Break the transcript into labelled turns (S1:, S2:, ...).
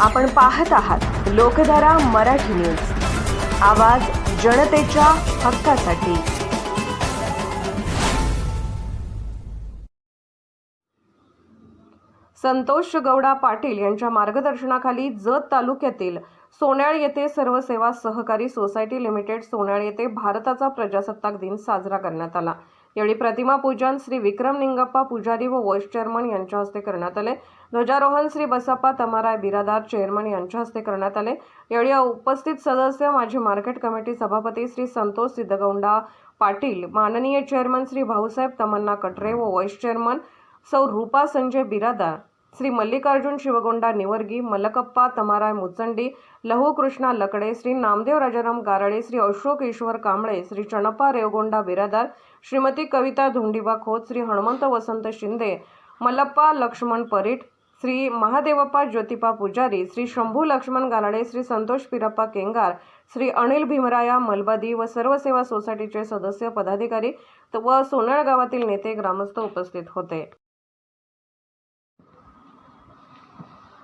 S1: आपण पाहत आहात लोकधारा मराठी न्यूज. आवाज जनतेच्या हक्कासाठी. संतोष गौडा पाटील यांच्या मार्गदर्शनाखाली जत तालुक्यातील सोन्याळ येथे सर्व सेवा सहकारी सोसायटी लिमिटेड सोन्याळ येथे भारताचा प्रजासत्ताक दिन साजरा करण्यात आला. यावेळी प्रतिमा पूजन श्री विक्रम निंगप्पा पुजारी व वॉइस चेअरमन यांच्या हस्ते करण्यात आले. ध्वजारोहण श्री बसप्पा तमाराय बिरादार चेअरमन यांच्या हस्ते करण्यात आले. यावेळी उपस्थित सदस्य माजी मार्केट कमिटी सभापती श्री संतोष सिद्धगौंडा पाटील माननीय चेअरमन श्री भाऊसाहेब तमन्ना कटरे व वॉइस चेअरमन सौ रूपा संजय बिरादार श्री मल्लिकार्जुन शिवगोंडा निवर्गी मलकप्पा तमाराय मुचंडी लहू कृष्णा लकडे श्री नामदेव राजाराम गाराडे श्री अशोक ईश्वर कांबळे श्री चणप्पा रेवगोंडा बिरादार श्रीमती कविता धोंडीबा खोत श्री हनुमंत वसंत शिंदे मलप्पा लक्ष्मण परीट श्री महादेवप्पा ज्योतिपा पुजारी श्री शंभू लक्ष्मण गालाडे श्री संतोष पिरप्पा केंगार श्री अनिल भीमराया मलबदी व सर्व सेवा सोसायटीचे सदस्य पदाधिकारी व सोनळ गावातील नेते ग्रामस्थ उपस्थित होते.